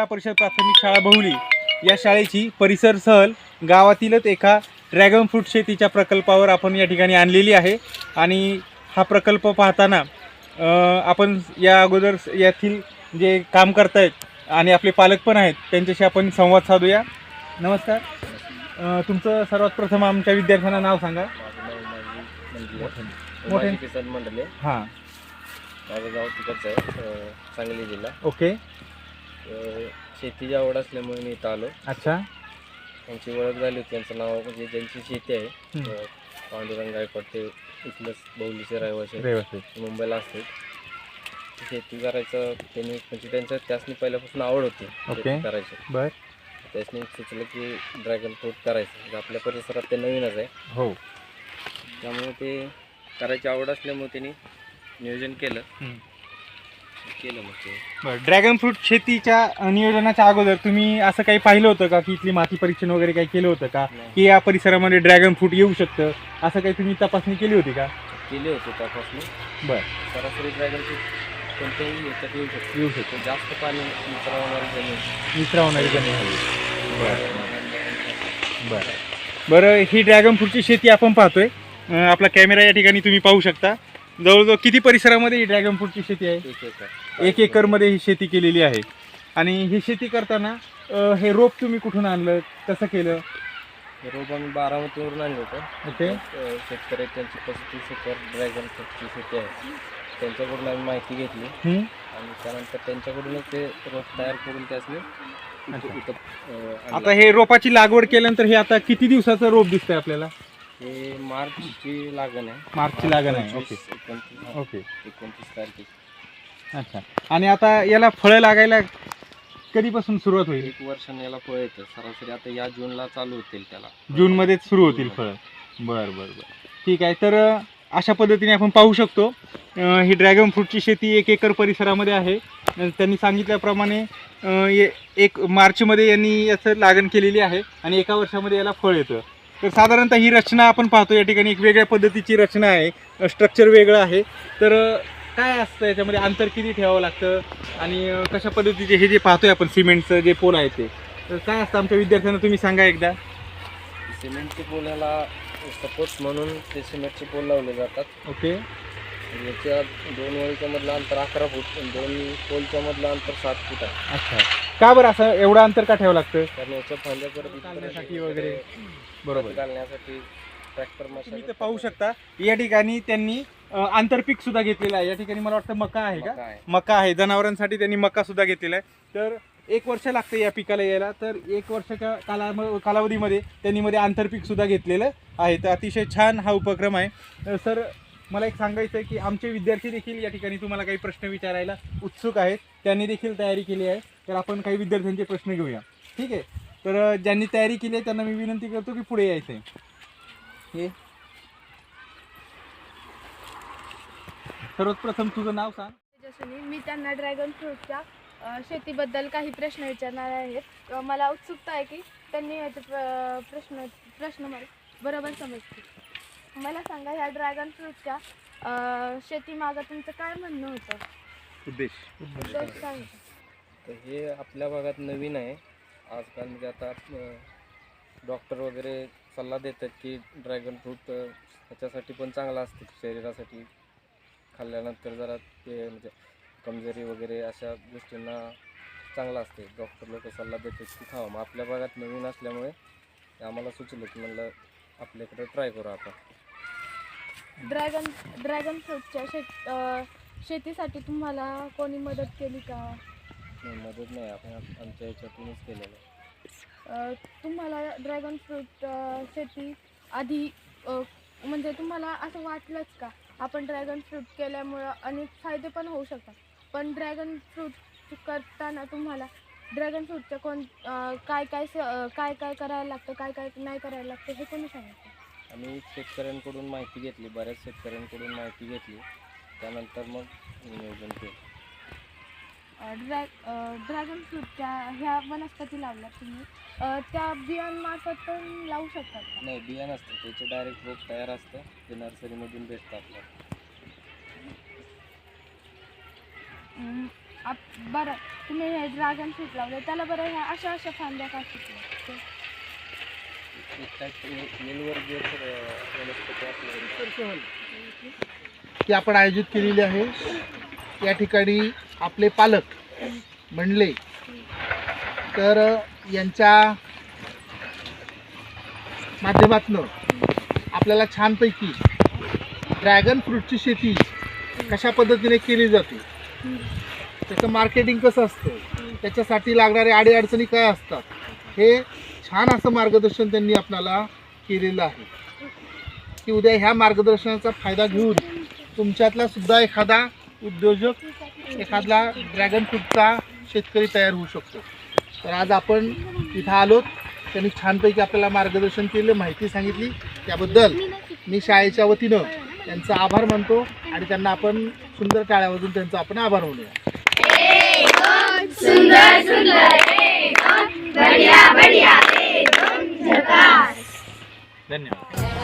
जिल्हा परिषद प्राथमिक शाळा बहुली या शाळेची परिसर सहल गावातीलच एका ड्रॅगन फ्रूट शेतीच्या प्रकल्पावर आपण या ठिकाणी आणलेली आहे. आणि हा प्रकल्प पाहताना आपण या अगोदर यातील जे काम करतायत आणि आपले पालक पण आहेत त्यांच्याशी आपण संवाद साधूया. नमस्कार. तुमचं सर्वात प्रथम आमच्या विद्यार्थ्यांना नाव सांगा. मोठे. किसन मंडले हां. माझं गाव तिकडचं आहे सांगली जिल्हा. ओके. अं, शेतीची आवड असल्यामुळे मी इथं आलो. अच्छा. त्यांची ओळख झाली होती त्यांचं नाव म्हणजे ज्यांची शेती आहे हम्म. अं, पांडुरंग गायकवाड ते इथलंच बहुलीचे रहिवासी आहेत. व्यवस्थित मुंबईला असते शेती करायचं त्यांनी म्हणजे त्यांच्या त्यासनी पहिल्यापासून आवड होती. शेती करायची. बर. त्यासनी सुचलं की ड्रॅगन फ्रूट करायचं. म्हणजे आपल्या परिसरात ते नवीनच आहे. हो. त्यामुळे ते करायची आवड असल्यामुळे त्यांनी नियोजन केलं. हम्म. केलं मग ते. बरं ड्रॅगन फ्रूट शेतीच्या नियोजनाच्या अगोदर तुम्ही असं काही पाहिलं होतं का की इथली माती परीक्षण वगैरे काही केलं होतं का? नाही. की या परिसरामध्ये ड्रॅगन फ्रूट येऊ शकतं? असं काही तुम्ही तपासणी केली होती का? केले होते तपासणी. बरं. सरासरी ड्रॅगन फ्रूट कोणत्याही ह्याच्यात येऊ शकतो. येऊ शकतो. ते जास्त पाणी मिसळवणारी जमीन. विसरावणारी जमीन हवी. बरं. बरं. ही ड्रॅगन फ्रूटची शेती आपण पाहतोय. अ, आपला कॅमेरा या ठिकाणी तुम्ही पाहू शकता. जवळजवळ किती परिसरामध्ये ही ड्रॅगन फ्रूटची शेती आहे? एक एकर. एक एकरमध्ये ही शेती केलेली आहे. आणि ही शेती करताना अ, हे रोप तुम्ही कुठून आणलं? कसं केलं? रोप आम्ही बारामतीवरून आणलं होतं. ओके. अं, शेतकरी त्यांची पस्तीस एकर ड्रॅगन फ्रूटची शेती आहे. त्यांच्याकडून आम्ही माहिती घेतली. हं? आणि त्यानंतर त्यांच्याकडूनच ते रोप तयार करून त्यासनी अच्छा. इथं इथं, अं, आणलं. आता हे रोपाची लागवड केल्यानंतर हे आता किती दिवसाचं रोप दिसतंय आपल्याला? हे मार्चची लागण आहे. मार्चची लागण आहे. ओके. पंचवीस, एकोणतीस ओके. एकोणतीस तारखेची. अच्छा. आणि आता याला फळं लागायला कधीपासून सुरुवात होईल? एक वर्षाने याला फळ येतं. सरासरी आता या जूनला चालू होतील त्याला. जूनमध्येच सुरू होतील फळं. बरं बरं बरं. ठीक आहे. तर अशा पद्धतीने आपण पाहू शकतो अं, ही ड्रॅगन फ्रूटची शेती एक एकर परिसरामध्ये आहे. अं, त्यांनी सांगितल्याप्रमाणे अं, ये- एक मार्चमध्ये यांनी याचं लागण केलेली आहे आणि एका वर्षामध्ये याला फळ येतं. तर साधारणतः ही रचना आपण पाहतो. या ठिकाणी एक वेगळ्या पद्धतीची रचना आहे. स्ट्रक्चर वेगळं आहे. तर अं, काय असतं याच्यामध्ये? अंतर किती ठेवावं लागतं? आणि कशा पद्धतीचे हे जे पाहतोय आपण सिमेंटचं जे पोल आहे ते तर काय असतं आमच्या विद्यार्थ्यांना तुम्ही सांगा एकदा. सिमेंटचे पोल याला सपोर्ट म्हणून ते सिमेंटचे पोल लावले जातात. ओके. याच्या दोन वळीच्या मधलं अंतर अकरा फूट आणि दोन पोलच्या मधलं अंतर सात फूट आहे. अच्छा. का बरं असं एवढं अंतर का ठेवावं लागतं? कारण याच्या फांद्या परत वगैरे. बरोबर. घालण्यासाठी ट्रॅक्टर इथं पाहू शकता. या ठिकाणी त्यांनी आंतरपीक सुद्धा घेतलेलं आहे. या ठिकाणी मला वाटतं मका आहे का? मका आहे. जनावरांसाठी त्यांनी मका सुद्धा घेतलेला आहे. तर एक वर्ष लागतं या पिकाला यायला. तर एक वर्षाच्या काला कालावधीमध्ये त्यांनी मध्ये आंतरपीक सुद्धा घेतलेलं आहे. तर अतिशय छान हा उपक्रम आहे. सर मला एक सांगायचं आहे की आमचे विद्यार्थी देखील या ठिकाणी तुम्हाला काही प्रश्न विचारायला उत्सुक आहेत. त्यांनी देखील तयारी केली आहे. तर आपण काही विद्यार्थ्यांचे प्रश्न घेऊया. ठीक आहे? तर ज्यांनी तयारी केली आहे त्यांना मी विनंती करतो की पुढे यायचं आहे हे सर्वप्रथम तुझं नाव सांग. तेजस्विनी मी त्यांना ड्रॅगन फ्रूटच्या अ, शेतीबद्दल काही प्रश्न विचारणार आहेत अ, मला उत्सुकता आहे की त्यांनी याचे प्र- प्रश्न प्रश्न मला बरोबर समजतील. मला सांगा ह्या ड्रॅगन फ्रूटच्या अ, शेतीमागं तुमचं काय म्हणणं होतं? उद्देश? तर हे आपल्या भागात नवीन आहे. आजकाल म्हणजे आता डॉक्टर वगैरे सल्ला देतात की ड्रॅगन फ्रूट ह्याच्यासाठी पण चांगला असते शरीरासाठी. खाल्ल्यानंतर जरा ते म्हणजे कमजोरी वगैरे अशा गोष्टींना चांगला असते डॉक्टर लोक सल्ला देतात की खावं मग आपल्या भागात नवीन असल्यामुळे ते आम्हाला सुचलं की म्हणलं आपल्याकडे ट्राय करू आपण. ड्रॅगन ड्रॅगन फ्रूटच्या शेत अ, शेतीसाठी तुम्हाला कोणी मदत केली का? नाही, मदत नाही. आपण आप- आमच्या ह्याच्यातूनच केलेलं आहे. अ, तुम्हाला ड्रॅगन फ्रूट अ, शेती आधी अ, म्हणजे तुम्हाला असं वाटलंच का? आपण ड्रॅगन फ्रूट केल्यामुळं अनेक फायदे पण होऊ शकतात. पण ड्रॅगन फ्रूट करताना तुम्हाला ड्रॅगन फ्रूटचं कोण काय काय स- काय काय करायला लागतं काय काय नाही करायला लागतं हे कोणी सांगितलं? आम्ही शेतकऱ्यांकडून माहिती घेतली बऱ्याच शेतकऱ्यांकडून माहिती घेतली. त्यानंतर मग नियोजन केलं. ड्रॅ ड्रॅगन फ्रूटच्या ह्या वनस्पती लावल्या तुम्ही. अ, त्या बियांमार्फत पण लावू शकतात का? नाही बिया नसतं त्याचे डायरेक्ट रोप तयार असतं. ते नर्सरीमधून भेटतं आपल्याला. आप बरं. तुम्ही हे ड्रॅगन फ्रूट लावले. त्याला बरं ह्या अशा अशा फांद्या का वनस्पती असल्यामुळे ती आपण आयोजित केलेली आहे. या ठिकाणी आपले पालक म्हणले तर यांच्या माध्यमातनं आपल्याला छानपैकी ड्रॅगन फ्रूटची शेती कशा पद्धतीने केली जाते? त्याचं मार्केटिंग कसं असतं? त्याच्यासाठी लागणारे अडीअडचणी काय असतात? हे छान असं मार्गदर्शन त्यांनी आपल्याला केलेलं आहे. की उद्या ह्या मार्गदर्शनाचा फायदा घेऊन तुमच्यातला सुद्धा एखादा उद्योजक एखादा ड्रॅगन फ्रूटचा शेतकरी तयार होऊ शकतो. तर आज आपण इथं आलोत त्यांनी छानपैकी आपल्याला मार्गदर्शन केलं माहिती सांगितली. त्याबद्दल मी शाळेच्या वतीनं त्यांचा आभार मानतो आणि त्यांना आपण सुंदर टाळ्या वाजून त्यांचा आपण आभार मानूया. धन्यवाद.